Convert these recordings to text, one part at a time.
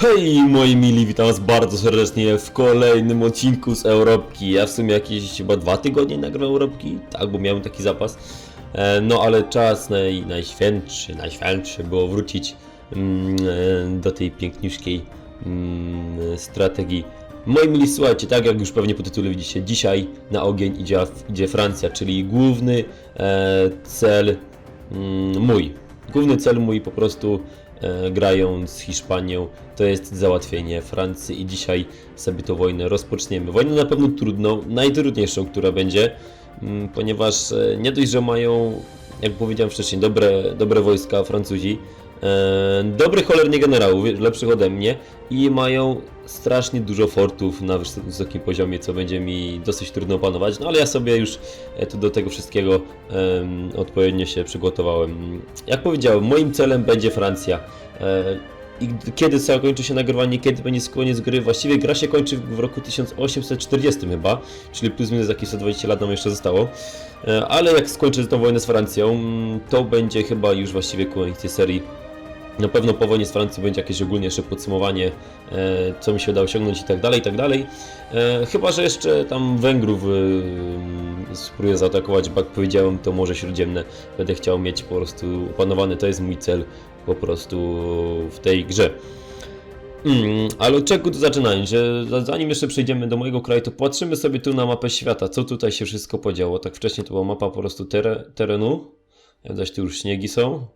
Hej moi mili, witam was bardzo serdecznie w kolejnym odcinku z Europki. Ja w sumie jakieś chyba dwa tygodnie nagrałem Europki, tak, bo miałem taki zapas. E, no ale czas naj, najświętszy, najświętszy było wrócić mm, e, do tej piękniuszkiej mm, strategii. Moi mili, słuchajcie, tak jak już pewnie po tytule widzicie, dzisiaj na ogień idzie, idzie Francja, czyli główny e, cel mm, mój. Główny cel mój po prostu grając z Hiszpanią to jest załatwienie Francji i dzisiaj sobie tę wojnę rozpoczniemy. Wojnę na pewno trudną, najtrudniejszą, która będzie, mm, ponieważ e, nie dość, że mają, jak powiedziałem wcześniej, dobre, dobre wojska Francuzi, e, dobrych cholernie generałów, lepszych ode mnie i mają strasznie dużo fortów na wys- wysokim poziomie, co będzie mi dosyć trudno opanować, no ale ja sobie już e, tu do tego wszystkiego em, odpowiednio się przygotowałem. Jak powiedziałem, moim celem będzie Francja. E, I kiedy zakończy się nagrywanie, kiedy będzie koniec gry, właściwie gra się kończy w roku 1840 chyba, czyli plus minus jakieś 120 lat nam jeszcze zostało. Ale jak skończę tą wojnę z Francją, to będzie chyba już właściwie koniec tej serii. Na pewno po wojnie z Francją będzie jakieś ogólnie jeszcze podsumowanie, e, co mi się udało osiągnąć i tak dalej, i tak dalej. E, chyba, że jeszcze tam Węgrów e, spróbuję zaatakować, bo jak powiedziałem, to Morze Śródziemne będę chciał mieć po prostu opanowane. To jest mój cel po prostu w tej grze. Mm, ale od czego tu zaczynając, zanim jeszcze przejdziemy do mojego kraju, to patrzymy sobie tu na mapę świata, co tutaj się wszystko podziało. Tak wcześniej to była mapa po prostu tere, terenu, jak zaś tu już śniegi są,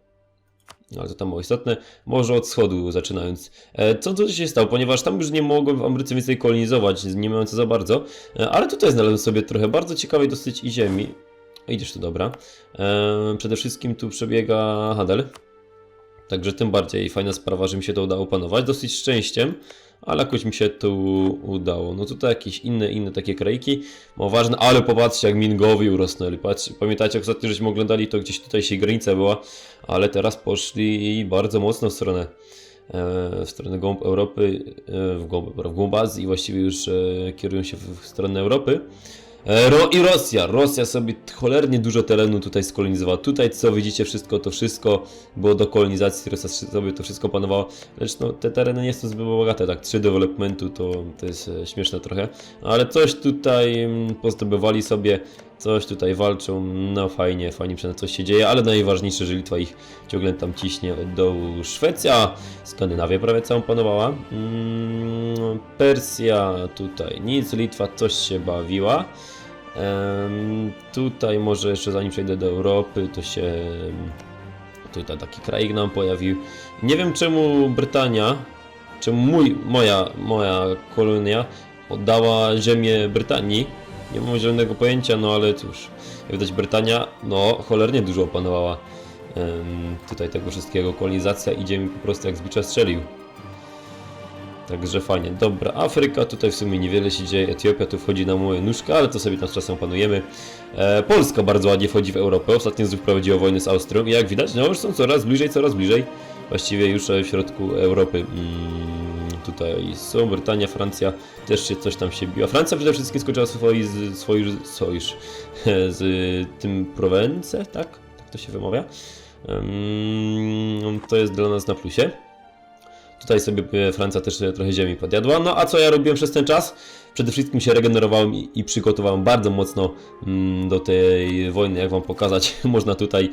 ale to tam mało istotne. Może od wschodu zaczynając. E, co tu się stało? Ponieważ tam już nie mogłem w Ameryce więcej kolonizować, nie miałem co za bardzo. E, ale tutaj znalazłem sobie trochę bardzo ciekawej dosyć i ziemi. Idziesz tu, dobra. E, przede wszystkim tu przebiega handel. Także tym bardziej fajna sprawa, że mi się to udało opanować. Dosyć szczęściem, ale jakoś mi się to udało. No tutaj jakieś inne, inne takie krajki. Mało ważne, ale popatrzcie jak Mingowi urosnęli. Patrz, pamiętacie, ostatnio żeśmy oglądali, to gdzieś tutaj się granica była, ale teraz poszli bardzo mocno w stronę e, w stronę głąb Europy, e, w głąb, w głąb Azji i właściwie już e, kierują się w stronę Europy. E, Ro i Rosja. Rosja sobie cholernie dużo terenu tutaj skolonizowała. Tutaj co widzicie wszystko, to wszystko było do kolonizacji, Rosja sobie to wszystko panowała. Lecz no, te tereny nie są zbyt bogate, tak 3 developmentu to, to jest e, śmieszne trochę. Ale coś tutaj mm, pozdobywali sobie, coś tutaj walczą, no fajnie, fajnie przynajmniej coś się dzieje, ale najważniejsze, że Litwa ich ciągle tam ciśnie od dołu. Szwecja, Skandynawia prawie całą panowała. Mm, Persja tutaj nic, Litwa coś się bawiła. Tutaj może jeszcze zanim przejdę do Europy, to się tutaj taki krajik nam pojawił. Nie wiem czemu Brytania, czemu mój, moja, moja kolonia oddała ziemię Brytanii. Nie mam zielonego pojęcia, no ale cóż, jak widać Brytania, no cholernie dużo opanowała tutaj tego wszystkiego. Kolonizacja idzie mi po prostu jak z bicza strzelił. Także fajnie. Dobra, Afryka, tutaj w sumie niewiele się dzieje. Etiopia tu wchodzi na moje nóżkę, ale to sobie tam czasem panujemy. E, Polska bardzo ładnie wchodzi w Europę. Ostatnio znów prowadziła wojnę z Austrią i jak widać, no już są coraz bliżej, coraz bliżej. Właściwie już w środku Europy. Mm, tutaj są Brytania, Francja też się coś tam się biła. Francja przede wszystkim skończyła swój, swój sojusz z tym Provence, tak? Tak to się wymawia. To jest dla nas na plusie. Tutaj sobie e, Francja też trochę ziemi podjadła. No a co ja robiłem przez ten czas? Przede wszystkim się regenerowałem i, i przygotowałem bardzo mocno mm, do tej wojny. Jak wam pokazać, można tutaj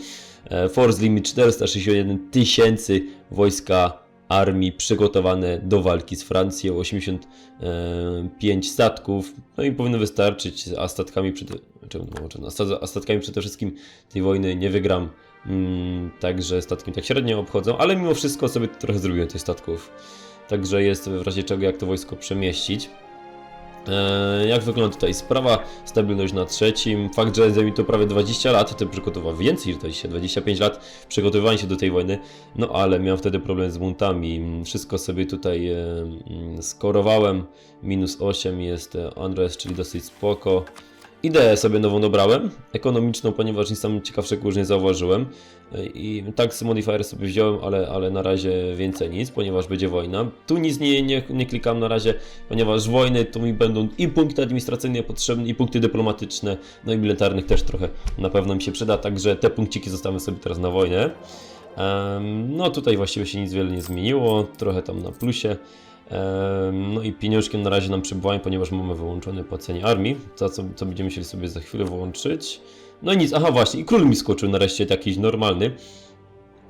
e, Force Limit 461 tysięcy wojska armii przygotowane do walki z Francją, 85 statków, no i powinno wystarczyć, a statkami a statkami przede wszystkim tej wojny nie wygram. Mm, także statki tak średnio obchodzą, ale mimo wszystko sobie trochę zrobiłem tych statków. Także jest w razie czego jak to wojsko przemieścić. E, jak wygląda tutaj sprawa? Stabilność na trzecim. Fakt, że zajmie to prawie 20 lat, to przygotował więcej, to się 25 lat przygotowywania się do tej wojny. No ale miałem wtedy problem z buntami. Wszystko sobie tutaj e, mm, skorowałem. Minus 8 jest e, Andres, czyli dosyć spoko. Ideę sobie nową dobrałem, ekonomiczną, ponieważ nic tam ciekawszego już nie zauważyłem. I tax modifier sobie wziąłem, ale, ale na razie więcej nic, ponieważ będzie wojna. Tu nic nie, nie, nie klikam na razie, ponieważ wojny to mi będą i punkty administracyjne potrzebne, i punkty dyplomatyczne, no i militarnych też trochę na pewno mi się przyda, także te punkciki zostawiam sobie teraz na wojnę. Em, No tutaj właściwie się nic wiele nie zmieniło, trochę tam na plusie. No i pieniążkiem na razie nam przybywają, ponieważ mamy wyłączone płacenie armii, za co, co będziemy musieli sobie za chwilę włączyć. No i nic, aha właśnie, i król mi skoczył nareszcie jakiś normalny.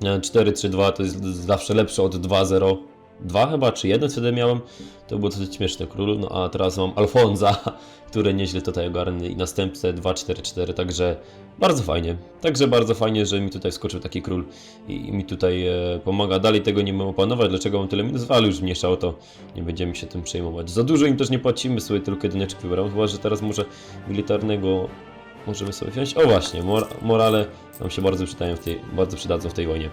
E, 4-3-2 to jest zawsze lepsze od 2-0. 2 chyba, czy 1 wtedy miałem, to było dosyć śmieszne król, no a teraz mam Alfonza, który nieźle tutaj ogarny i następcę 2-4-4, także bardzo fajnie. Także bardzo fajnie, że mi tutaj wskoczył taki król i, i mi tutaj e, pomaga. Dalej tego nie mam opanować, dlaczego mam tyle minus, ale już mniejsza to, nie będziemy się tym przejmować. Za dużo im też nie płacimy, sobie tylko jedyneczki wybieram, chyba że teraz może militarnego możemy sobie wziąć. O właśnie, mor morale nam się bardzo przydają w tej, bardzo przydadzą w tej wojnie.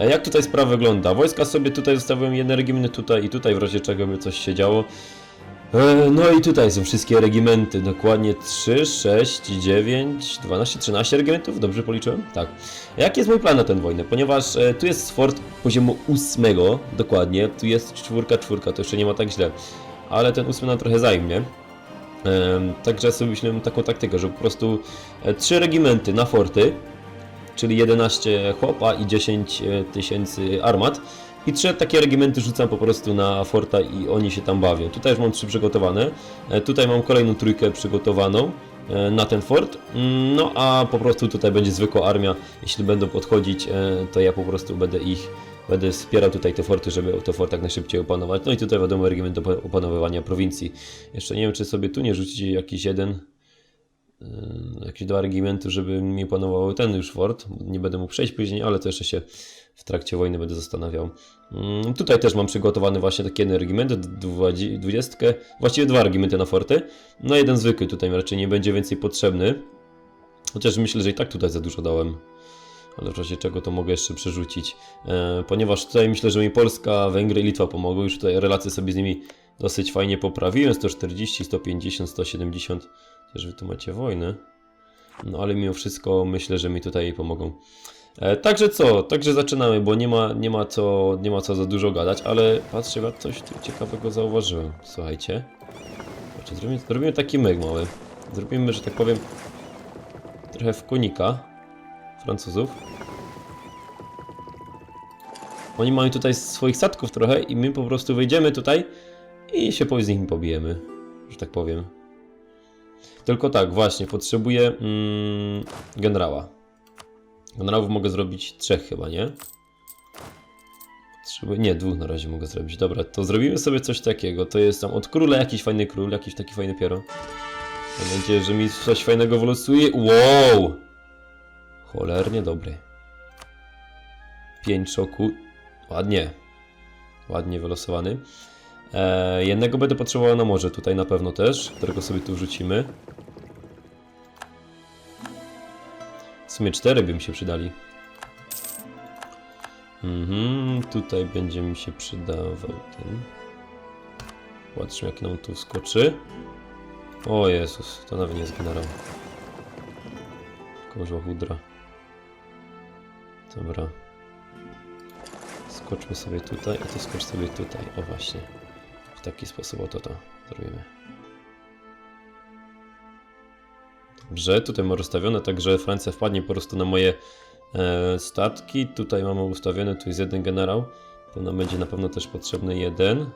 E, Jak tutaj sprawa wygląda? Wojska sobie tutaj zostawiłem jedne regimenty tutaj i tutaj w razie czego by coś się działo. E, No i tutaj są wszystkie regimenty, dokładnie 3, 6, 9, 12, 13 regimentów, dobrze policzyłem? Tak. Jaki jest mój plan na tę wojnę? Ponieważ e, tu jest fort poziomu 8, dokładnie, tu jest czwórka, czwórka, to jeszcze nie ma tak źle. Ale ten ósmy nam trochę zajmie. Em, Także sobie myślałem taką taktykę, że po prostu e, trzy regimenty na forty, czyli 11 chłopa i 10 tysięcy armat. I trzy takie regimenty rzucam po prostu na forta i oni się tam bawią. Tutaj już mam trzy przygotowane. E, Tutaj mam kolejną trójkę przygotowaną e, na ten fort. Mm, No a po prostu tutaj będzie zwykła armia. Jeśli będą podchodzić, e, to ja po prostu będę ich Będę wspierał tutaj te forty, żeby te forty jak najszybciej opanować. No i tutaj wiadomo regiment do opanowywania prowincji. Jeszcze nie wiem, czy sobie tu nie rzucić jakiś jeden, jakieś dwa regimenty, żeby mi opanowały ten już fort. Nie będę mógł przejść później, ale to jeszcze się w trakcie wojny będę zastanawiał. Mm, Tutaj też mam przygotowany właśnie taki jeden regiment, dwudzie- dwudziestkę, właściwie dwa regimenty na forty. No jeden zwykły tutaj raczej nie będzie więcej potrzebny. Chociaż myślę, że i tak tutaj za dużo dałem ale w razie czego to mogę jeszcze przerzucić. E, ponieważ tutaj myślę, że mi Polska, Węgry i Litwa pomogą. Już tutaj relacje sobie z nimi dosyć fajnie poprawiłem. 140, 150, 170. Też wy tu macie wojny. No ale mimo wszystko myślę, że mi tutaj pomogą. E, także co? Także zaczynamy, bo nie ma, nie, ma co, nie ma co za dużo gadać, ale patrzcie, ja coś tu ciekawego zauważyłem. Słuchajcie. Znaczy, zrobimy, zrobimy taki myk mały. Zrobimy, że tak powiem, trochę w konika. Francuzów. Oni mają tutaj swoich statków trochę i my po prostu wejdziemy tutaj i się z nimi pobijemy, że tak powiem. Tylko tak, właśnie, potrzebuję mm, generała. Generałów mogę zrobić trzech chyba, nie? Potrzebuję, nie, dwóch na razie mogę zrobić. Dobra, to zrobimy sobie coś takiego. To jest tam od króla jakiś fajny król, jakiś taki fajny piero. Mam nadzieję, że mi coś fajnego wylosuje. Wow! Cholernie dobry. 5 szoku. Ładnie. Ładnie wylosowany. E, jednego będę potrzebował na morze tutaj na pewno też, którego sobie tu wrzucimy. Sumie cztery by mi się przydali. Mhm, tutaj będzie mi się przydawał ten. Patrzmy jak nam tu skoczy. O Jezus, to nawet nie generał. Kozła hudra. Dobra. Skoczmy sobie tutaj, a ty skocz sobie tutaj. O właśnie. W taki sposób oto to zrobimy. Dobrze, tutaj mam rozstawione, także Francja wpadnie po prostu na moje e, statki. Tutaj mamy ustawione, tu jest jeden generał. To nam będzie na pewno też potrzebny jeden.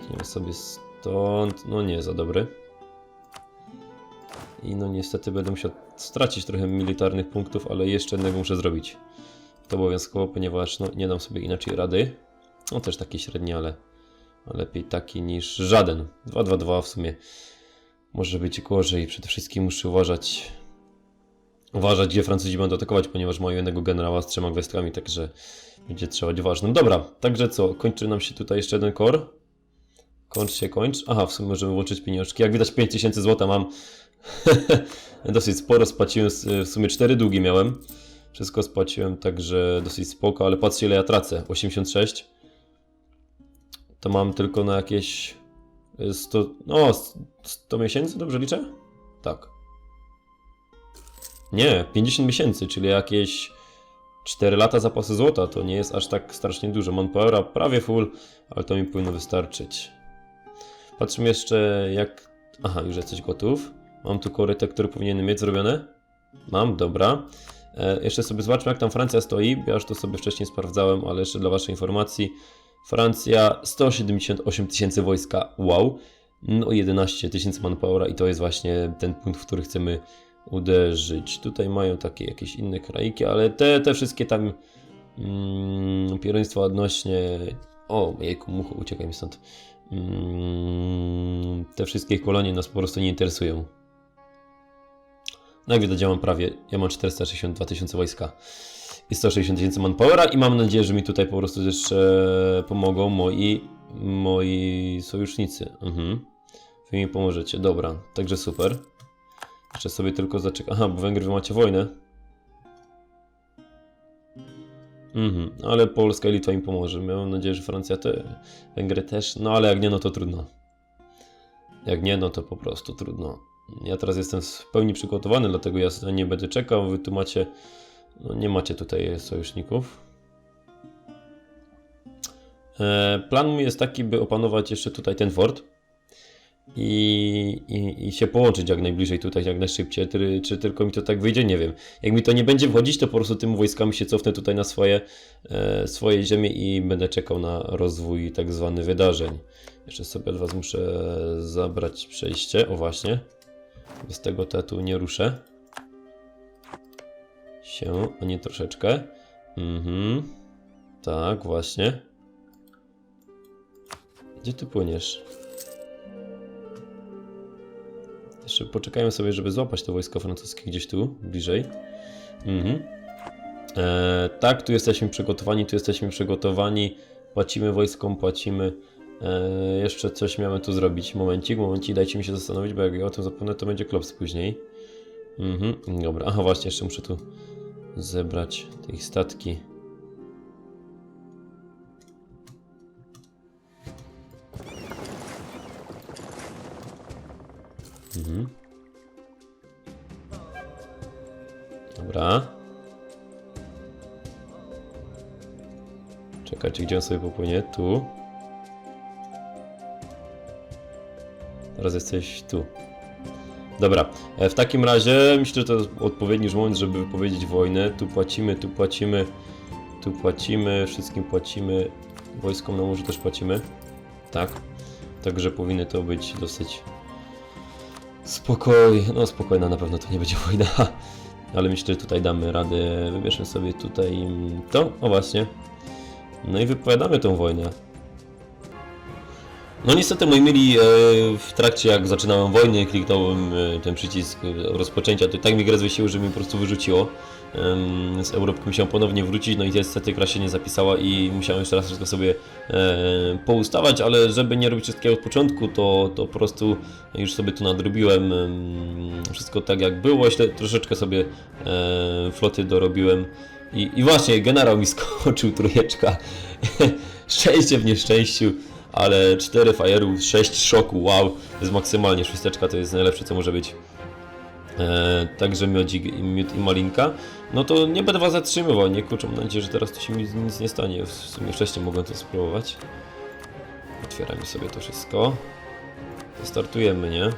Weźmiemy sobie stąd. No nie, za dobry. I no niestety będę musiał stracić trochę militarnych punktów, ale jeszcze jednego muszę zrobić. To obowiązkowo, ponieważ no, nie dam sobie inaczej rady. No też taki średni, ale, ale lepiej taki niż żaden. 2-2-2 w sumie może być gorzej. Przede wszystkim muszę uważać, uważać gdzie Francuzi będą atakować, ponieważ mają jednego generała z trzema gwiazdkami, także będzie trzeba być ważnym. Dobra, także co, kończy nam się tutaj jeszcze jeden kor. Kończ się, kończ. Aha, w sumie możemy włączyć pieniążki. Jak widać 5000 zł mam dosyć sporo, spłaciłem w sumie 4 długi miałem. Wszystko spłaciłem, także dosyć spoko, ale patrzcie ile ja tracę. 86. To mam tylko na jakieś 100, no 100 miesięcy, dobrze liczę? Tak. Nie, 50 miesięcy, czyli jakieś 4 lata zapasu złota, to nie jest aż tak strasznie dużo. Manpowera prawie full, ale to mi powinno wystarczyć. Patrzmy jeszcze jak... Aha, już jesteś gotów. Mam tu korytę, który powinienem mieć zrobione. Mam, dobra. E, jeszcze sobie zobaczmy, jak tam Francja stoi. Ja już to sobie wcześniej sprawdzałem, ale jeszcze dla Waszej informacji. Francja 178 tysięcy wojska, wow. No 11 tysięcy manpowera i to jest właśnie ten punkt, w który chcemy uderzyć. Tutaj mają takie jakieś inne kraiki, ale te, te wszystkie tam mm, odnośnie... O, jejku, muchu, uciekaj mi stąd. Mm, te wszystkie kolonie nas po prostu nie interesują. No jak widać, ja mam prawie, ja mam 462 tysiące wojska i 160 tysięcy manpowera i mam nadzieję, że mi tutaj po prostu jeszcze pomogą moi, moi sojusznicy. Mhm. Wy mi pomożecie, dobra, także super. Jeszcze sobie tylko zaczekam. Aha, bo Węgry wy macie wojnę. Mhm, ale Polska i Litwa im pomoże. Mam nadzieję, że Francja te, Węgry też. No ale jak nie, no to trudno. Jak nie, no to po prostu trudno. Ja teraz jestem w pełni przygotowany, dlatego ja nie będę czekał. Wy tu macie. No nie macie tutaj sojuszników. E, plan mój jest taki, by opanować jeszcze tutaj ten fort i, i, i się połączyć jak najbliżej tutaj, jak najszybciej. Czy, czy tylko mi to tak wyjdzie, nie wiem. Jak mi to nie będzie wchodzić, to po prostu tymi wojskami się cofnę tutaj na swoje, e, swoje ziemie i będę czekał na rozwój tak zwany wydarzeń. Jeszcze sobie od Was muszę zabrać przejście. O właśnie. Bez tego to ja tu nie ruszę. Się, a nie troszeczkę. Mhm. Tak, właśnie. Gdzie ty płyniesz? Jeszcze poczekajmy sobie, żeby złapać to wojsko francuskie gdzieś tu, bliżej. Mhm. E, tak, tu jesteśmy przygotowani, tu jesteśmy przygotowani. Płacimy wojskom, płacimy. E, jeszcze coś miałem tu zrobić. Momencik, momencik, dajcie mi się zastanowić, bo jak ja o tym zapomnę, to będzie klops później. Mhm, dobra. Aha, właśnie, jeszcze muszę tu zebrać te ich statki. Mhm. Dobra. Czekajcie, gdzie on sobie popłynie? Tu. Teraz jesteś tu. Dobra, e, w takim razie myślę, że to jest odpowiedni moment, żeby wypowiedzieć wojnę. Tu płacimy, tu płacimy, tu płacimy, wszystkim płacimy. Wojskom na morzu też płacimy. Tak. Także powinny to być dosyć spokoj. No spokojna na pewno to nie będzie wojna. Ale myślę, że tutaj damy radę. Wybierzmy sobie tutaj to. O właśnie. No i wypowiadamy tą wojnę. No niestety moi mili, e, w trakcie jak zaczynałem wojnę, kliknąłem e, ten przycisk rozpoczęcia, to tak mi grę zwiesiło, że mi po prostu wyrzuciło. Z Europy musiałem ponownie wrócić, no i niestety gra się nie zapisała i musiałem jeszcze raz wszystko sobie e, poustawać, ale żeby nie robić wszystkiego od początku, to, to po prostu już sobie tu nadrobiłem em, wszystko tak jak było, troszeczkę sobie floty dorobiłem. I, I właśnie, generał mi skoczył trójeczka. Szczęście w nieszczęściu ale 4 fajerów, 6 szoku, wow, to jest maksymalnie, szósteczka to jest najlepsze co może być. E, także miodzik, miód i malinka. No to nie będę was zatrzymywał, nie kurczę, mam nadzieję, że teraz to się mi nic nie stanie. W sumie wcześniej mogłem to spróbować. Otwieramy sobie to wszystko. Startujemy, nie?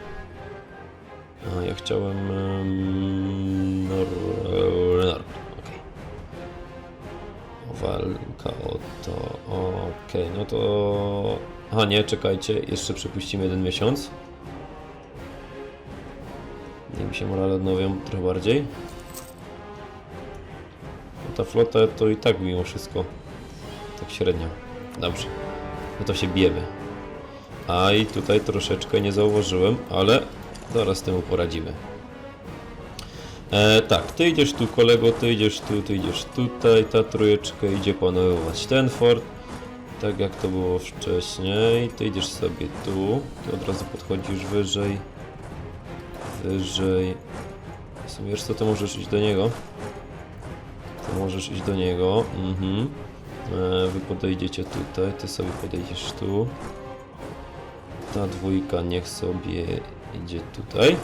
A, ja chciałem... Um, nor, nor, okej. Walka o to. Okej, no to. Aha, nie, czekajcie, jeszcze przepuścimy jeden miesiąc. Niech mi się morale odnowią trochę bardziej. No ta flota to i tak mimo wszystko. Tak średnio. Dobrze. No to się bijemy. A i tutaj troszeczkę nie zauważyłem, ale zaraz temu poradzimy. E, tak, ty idziesz tu kolego, ty idziesz tu, ty idziesz tutaj, ta trójeczka idzie panować ten fort, tak jak to było wcześniej, ty idziesz sobie tu, ty od razu podchodzisz wyżej, wyżej, w sumie wiesz co, to możesz iść do niego, to możesz iść do niego, mhm, e, wy podejdziecie tutaj, ty sobie podejdziesz tu, ta dwójka niech sobie idzie tutaj,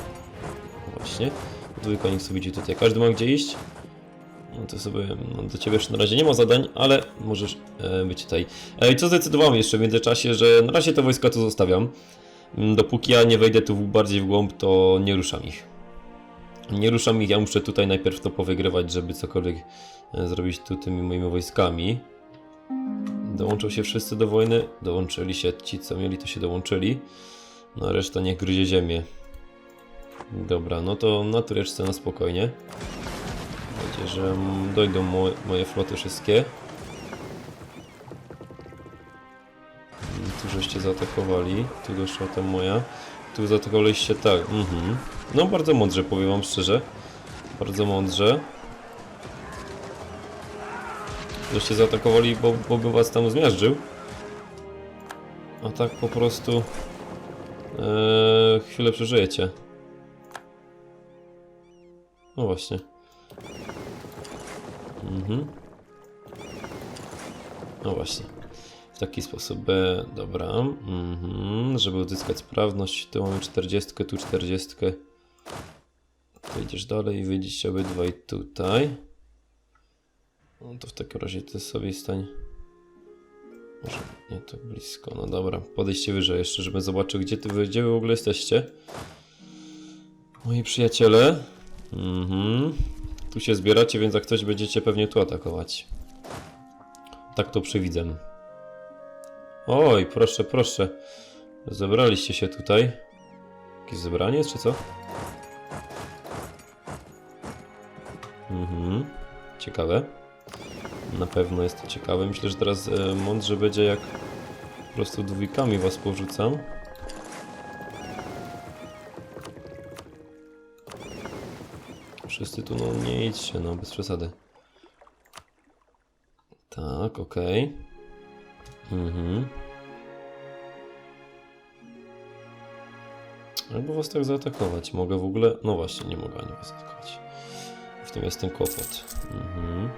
właśnie, Dwójka niech sobie idzie tutaj. Każdy ma gdzie iść. No to sobie, no do ciebie już na razie nie ma zadań, ale możesz e, być tutaj. E, I co zdecydowałem jeszcze w międzyczasie, że na razie te wojska tu zostawiam. Mm, Dopóki ja nie wejdę tu bardziej w głąb, to nie ruszam ich. Nie ruszam ich, ja muszę tutaj najpierw to powygrywać, żeby cokolwiek e, zrobić tu tymi moimi wojskami. Dołączą się wszyscy do wojny. Dołączyli się ci, co mieli, to się dołączyli. No reszta niech gryzie ziemię. Dobra, no to na tureczce na spokojnie. Będzie, że dojdą mo moje floty wszystkie. Mm, Tu żeście zaatakowali. Tu doszła tam moja. Tu zaatakowaliście tak. Mhm. No bardzo mądrze, powiem wam szczerze. Bardzo mądrze. Żeście zaatakowali, bo, bo bym was tam zmiażdżył. A tak po prostu... Eee, chwilę przeżyjecie. No właśnie. Mhm. No właśnie. W taki sposób B, dobra. Mhm. Żeby uzyskać sprawność, tu mamy 40, tu 40. Tu idziesz dalej i wyjdziecie obydwaj tutaj. No to w takim razie ty sobie stań. Może nie tak blisko. No dobra, podejście wyżej jeszcze, żebym zobaczył, gdzie ty gdzie wy w ogóle jesteście. Moi przyjaciele. Mhm. Tu się zbieracie, więc jak ktoś będziecie pewnie tu atakować. Tak to przewidzę. Oj, proszę, proszę. Zebraliście się tutaj. Jakieś zebranie czy co? Mhm. Ciekawe. Na pewno jest to ciekawe. Myślę, że teraz e, mądrze będzie jak po prostu dwójkami was porzucam. Wszyscy tu, no nie idźcie, no bez przesady. Tak, okej. Mhm. Albo was tak zaatakować. Mogę w ogóle... No właśnie, nie mogę ani was zaatakować. W tym jest ten kłopot. Mhm.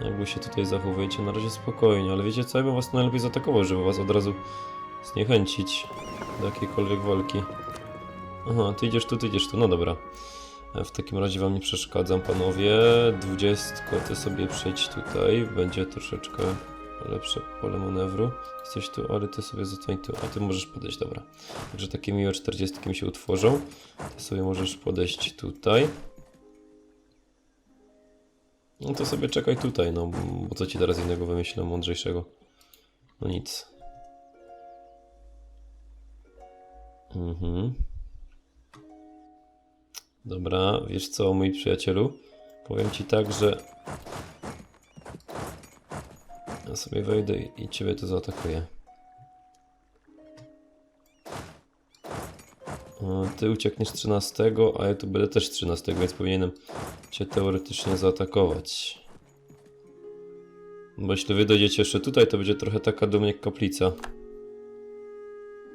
Jakby się tutaj zachowujecie na razie spokojnie, ale wiecie co, ja bym was najlepiej zaatakował, żeby was od razu zniechęcić do jakiejkolwiek walki. Aha, ty idziesz tu, ty idziesz tu, no dobra. W takim razie wam nie przeszkadzam, panowie. Dwudziestko, ty sobie przejdź tutaj, będzie troszeczkę lepsze pole manewru. Jesteś tu, ale ty sobie zostań tu, a ty możesz podejść, dobra. Także takie miłe czterdziestki mi się utworzą. Ty sobie możesz podejść tutaj. No to sobie czekaj tutaj, no bo co ci teraz innego wymyślę mądrzejszego? No nic. Mhm. Dobra, wiesz co, mój przyjacielu? Powiem ci tak, że ja sobie wejdę i, ciebie to zaatakuję. Ty uciekniesz 13, a ja tu będę też 13, więc powinienem cię teoretycznie zaatakować. Bo jeśli wy dojdziecie jeszcze tutaj, to będzie trochę taka do mnie kaplica.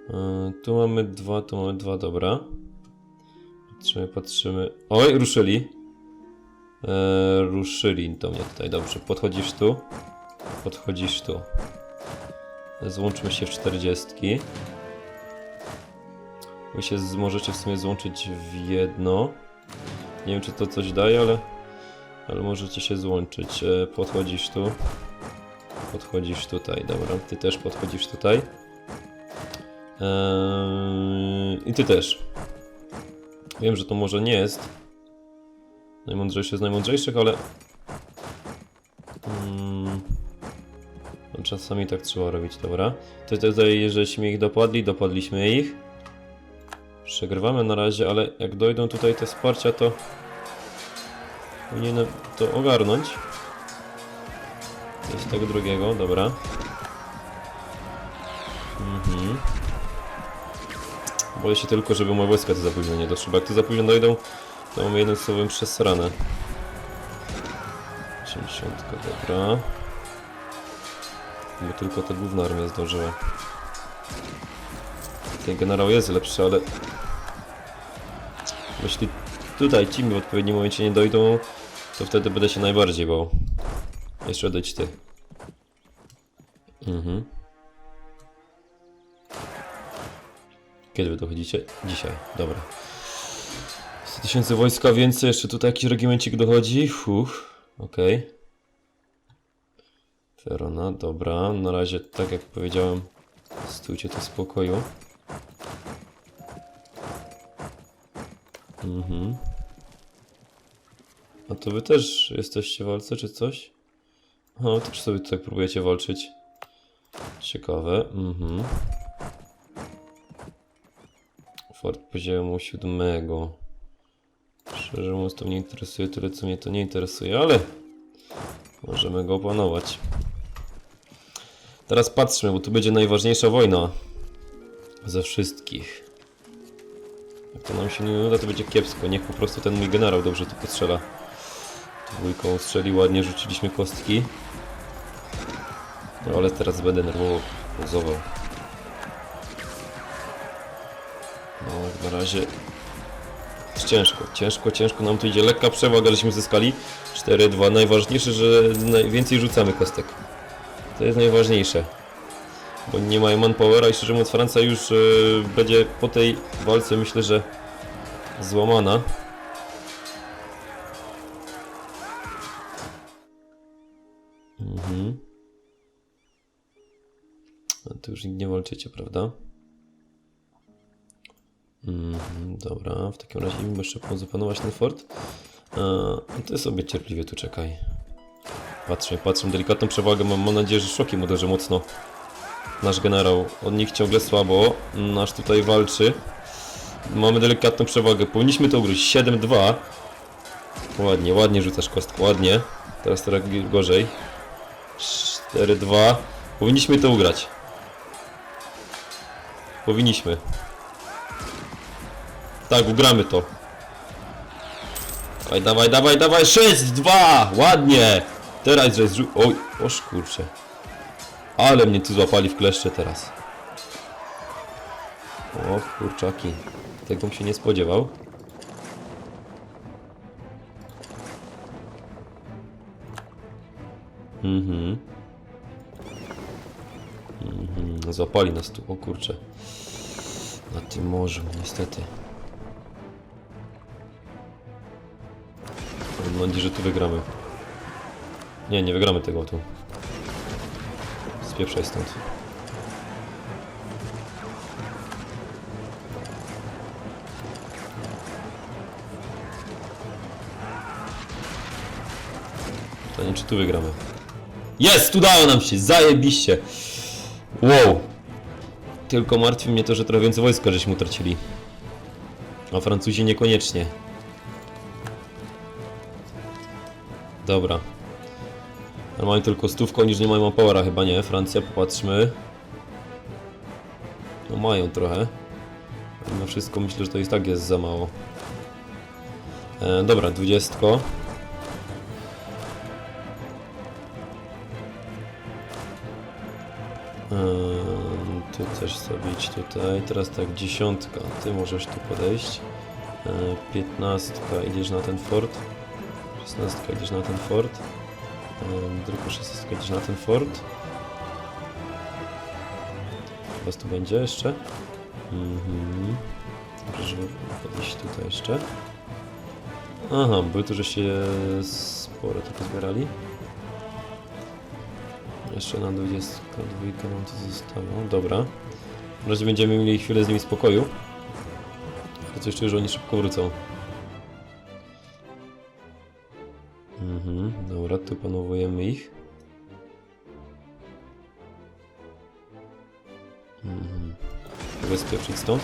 E, tu mamy dwa, tu mamy dwa, dobra. Patrzymy, patrzymy. Oj, ruszyli. E, ruszyli do mnie tutaj, dobrze. Podchodzisz tu. Podchodzisz tu. Złączmy się w 40. Wy się z, możecie w sumie złączyć w jedno. Nie wiem, czy to coś daje, ale, ale możecie się złączyć. E, podchodzisz tu. Podchodzisz tutaj, dobra. Ty też podchodzisz tutaj. Eee, I ty też. Wiem, że to może nie jest najmądrzejszy z najmądrzejszych, ale mm, no czasami tak trzeba robić, dobra. To tutaj, żeśmy ich dopadli, dopadliśmy ich. Przegrywamy na razie, ale jak dojdą tutaj te wsparcia, to powinienem to ogarnąć. Jest tego drugiego, dobra. Boję się tylko, żeby moje wojska tu za późno nie doszły, bo jak tu za późno dojdą, to mamy jeden słowem przesrane. 80, dobra. Bo tylko ta główna armia zdążyła. Ten generał jest lepszy, ale... Jeśli tutaj ci mi w odpowiednim momencie nie dojdą, to wtedy będę się najbardziej bał. Jeszcze odejdź ty. Mhm. Kiedy wy dochodzicie? Dzisiaj, dobra. 100 tysięcy wojska więcej, jeszcze tutaj jakiś regimencik dochodzi. Fuh, okej. Ferona, dobra. Na razie, tak jak powiedziałem, stójcie tu w spokoju. Mhm. A to wy też jesteście w walce, czy coś? O, to czy sobie tutaj próbujecie walczyć? Ciekawe, mhm. Fort poziomu siódmego. Szczerze mówiąc, to mnie interesuje tyle, co mnie to nie interesuje, ale możemy go opanować. Teraz patrzmy, bo tu będzie najważniejsza wojna ze wszystkich. Jak to nam się nie uda, to będzie kiepsko. Niech po prostu ten mój generał dobrze tu postrzela. Dwójką strzeli, ładnie rzuciliśmy kostki. No ale teraz będę nerwowo pauzował. Na razie ciężko, ciężko, ciężko nam tu idzie. Lekka przewaga, żeśmy zyskali. 4-2. Najważniejsze, że najwięcej rzucamy kostek. To jest najważniejsze. Bo nie mają manpowera i szczerze mówiąc Francja już e, będzie po tej walce myślę, że złamana. Mhm. A tu już nie walczycie, prawda? Mhm, dobra, w takim razie im jeszcze pomóc zapanować ten fort. A, ty sobie cierpliwie tu czekaj. Patrzę, patrzę, delikatną przewagę mam, mam nadzieję, że szokiem uderzy mocno. Nasz generał, od nich ciągle słabo, nasz tutaj walczy. Mamy delikatną przewagę, powinniśmy to ugryźć, 7-2. Ładnie, ładnie rzucasz kostkę, ładnie. Teraz trochę gorzej. 4-2. Powinniśmy to ugrać. Powinniśmy. Tak, ugramy to. Dawaj, dawaj, dawaj, dawaj, 6-2! Ładnie! Teraz, zrzu... Oj, oż kurczę. Ale mnie tu złapali w kleszcze teraz. O kurczaki. Tego bym się nie spodziewał. Mhm. Mhm. Złapali nas tu, o kurczę. Na tym morzu, niestety. Mam nadzieję, że tu wygramy. Nie, nie wygramy tego tu. Spieprzaj stąd. Pytanie, czy tu wygramy. Jest! Udało nam się! Zajebiście! Wow! Tylko martwi mnie to, że trochę więcej wojska żeśmy utracili. A Francuzi niekoniecznie. Dobra. Ale mają tylko stówkę, oni już nie mają powera chyba nie. Francja, popatrzmy. No mają trochę. Mimo wszystko myślę, że to i tak jest za mało. E, dobra, dwudziestko. Ehm, tu też zrobić tutaj. Teraz tak, dziesiątka. Ty możesz tu podejść. E, Piętnastka, idziesz na ten fort. Szesnastka, idziesz na ten fort. Druga szesnastka, idziesz na ten fort. Was tu będzie jeszcze? Mhm. Dobrze, żeby podejść tutaj jeszcze. Aha, były tu, że się sporo to pozbierali. Jeszcze na 22 nam to zostało. Dobra. W razie będziemy mieli chwilę z nimi spokoju. Ale coś czuję, że oni szybko wrócą. Stąd?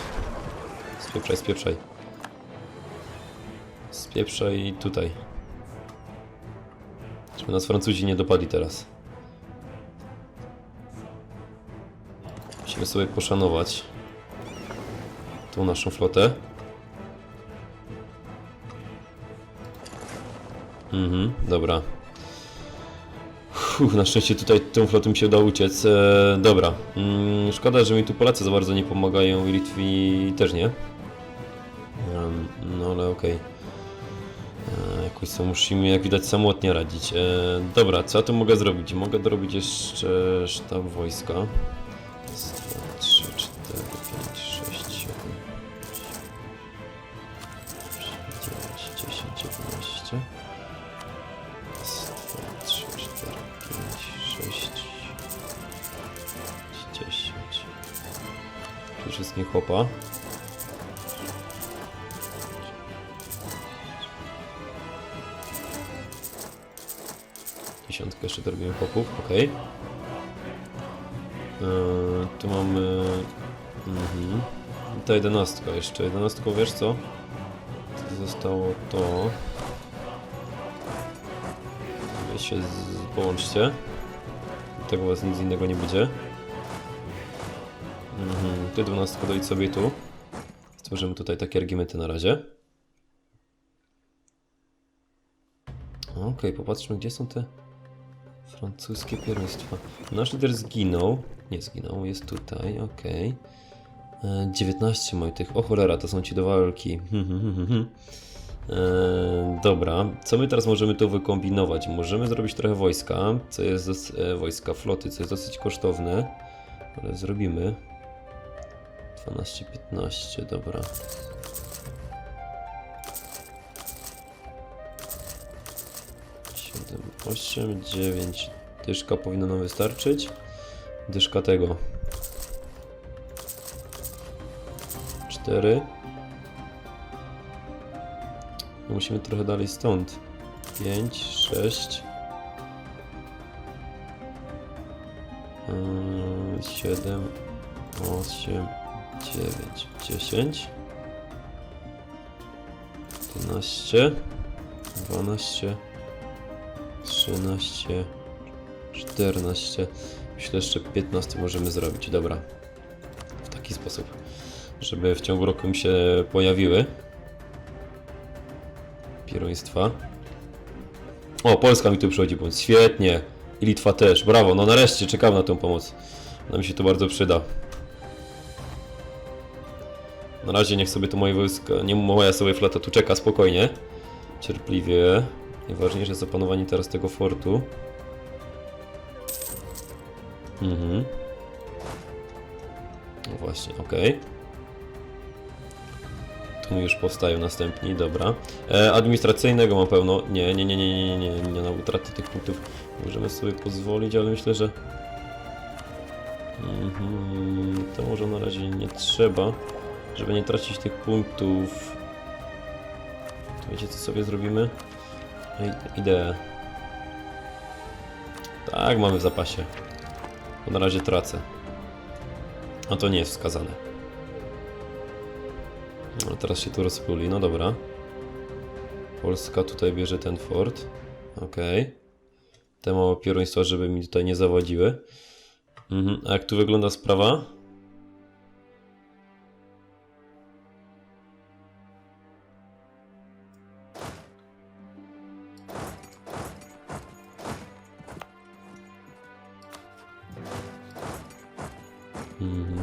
Spieprzaj, spieprzaj. Spieprzaj tutaj. Żeby nas Francuzi nie dopadli teraz. Musimy sobie poszanować tą naszą flotę. Mhm, dobra. Uff, na szczęście tutaj tą flotą mi się udało uciec. E, dobra. Mm, szkoda, że mi tu Polacy za bardzo nie pomagają i Litwi też nie. No ale okej. E, Jakoś sobie musimy, jak widać, samotnie radzić. E, dobra, co ja tu mogę zrobić? Mogę dorobić jeszcze sztab wojska. Okej. Eee, tu mamy... Mhm. Ta jedenastka jeszcze. Jedenastką wiesz co? To zostało to. Wy się z... połączcie. Tego was nic innego nie będzie. Mhm. Ty dwunastko dojdź sobie tu. Stworzymy tutaj takie argumenty na razie. Okej, popatrzmy gdzie są te francuskie pierwieństwa. Nasz lider zginął. Nie zginął, jest tutaj, okej. E, 19 moich tych. O cholera, to są ci do walki. Hmm, hmm, hmm, hmm. E, dobra, co my teraz możemy tu wykombinować? Możemy zrobić trochę wojska, co jest e, wojska floty, co jest dosyć kosztowne, ale zrobimy. 12-15, dobra. 7, 8, 9. Dyszka powinna nam wystarczyć. Dyszka tego. 4. Musimy trochę dalej stąd. 5, 6. 7, 8, 9, 10. 11, 12, 13, 14. Myślę, jeszcze 15 możemy zrobić. Dobra. W taki sposób, żeby w ciągu roku mi się pojawiły pieruństwa. O, Polska mi tu przychodzi pomóc. Świetnie. I Litwa też. Brawo. No nareszcie czekam na tą pomoc. No mi się to bardzo przyda. Na razie niech sobie to moje wojsko, nie moja sobie flota tu czeka spokojnie. Cierpliwie. Najważniejsze jest opanowanie teraz tego fortu. Mhm. No właśnie, okej. Tu już powstają następni, dobra. E, administracyjnego mam pełno. Nie, nie, nie, nie, nie, nie, nie, nie na utratę tych punktów możemy sobie pozwolić, ale myślę, że... Mhm, to może na razie nie trzeba, żeby nie tracić tych punktów. To wiecie co sobie zrobimy? I- Ideę. Tak, mamy w zapasie. To na razie tracę. A to nie jest wskazane. No, teraz się tu rozpuli, no dobra. Polska tutaj bierze ten fort. Okej. Te małe pieruństwa, żeby mi tutaj nie zawodziły. Mhm. A jak tu wygląda sprawa?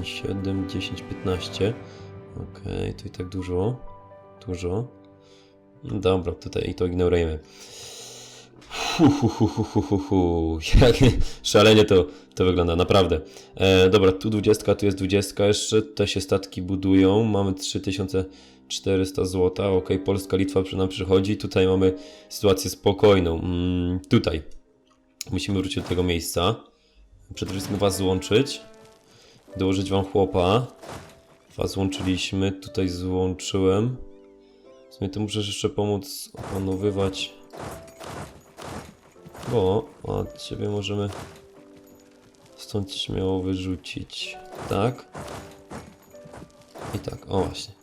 7, 10, 15. Okej, to i tak dużo. Dużo. Dobra, tutaj i to ignorujemy. Hu. Jak szalenie to, to wygląda, naprawdę. E, dobra, tu 20, tu jest 20 jeszcze. Te się statki budują. Mamy 3400 zł. Ok, Polska, Litwa przy nam przychodzi. Tutaj mamy sytuację spokojną. Mm, tutaj. Musimy wrócić do tego miejsca. Przede wszystkim was złączyć. Dołożyć wam chłopa. Was złączyliśmy. Tutaj złączyłem. W sumie to muszę jeszcze pomóc opanowywać. Bo od ciebie możemy stąd śmiało wyrzucić. Tak. I tak, o właśnie.